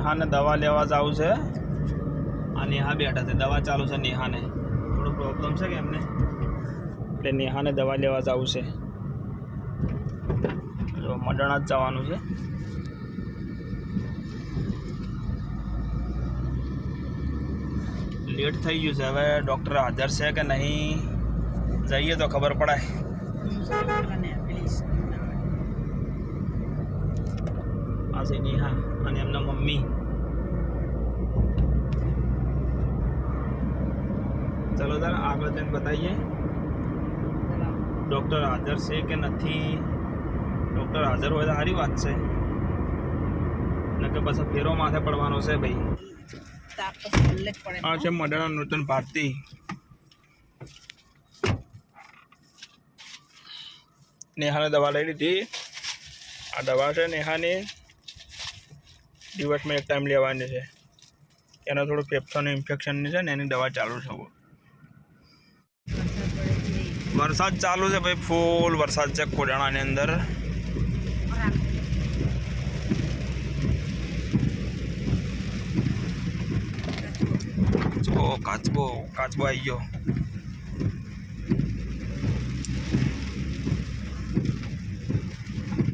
નેહાને દવા લેવા જવું છે. આ નેહા બેઠા છે. દવા ચાલુ છે નેહાને. થોડો પ્રોબ્લેમ છે કે એમને? એટલે નેહાને દવા લેવા જવું છે. જો મડાણા જ જવાનું છે. લેટ થઈ ગયું છે. હવે ડૉક્ટર હાજર છે કે નહીં? જઈએ તો ખબર પડે આ છે નેહા અને એમના મમ્મી. ચલો તાર આગળ જઈને બતાવીએ. ડૉક્ટર હાજર છે કે નથી? ડૉક્ટર હાજર હોય તો સારી વાત છે. નકર પછી ફેરો માથે પડવાનો છે ભાઈ. આ છે મડાણા નૂતન ભારતી. નેહાને દવા લઈ લીધી. આ દવા છે નેહાની. દિવસમાં એક ટાઈમ લેવાની છે. એના થોડું ફેફસાનું ઇન્ફેક્શનની છે ને એની દવા ચાલુ છે. વરસાદ ચાલુ છે ભાઈ ફૂલ વરસાદ છે કોડાણાની અંદર. કાચબો કાચબો કાચબો આવી ગયો.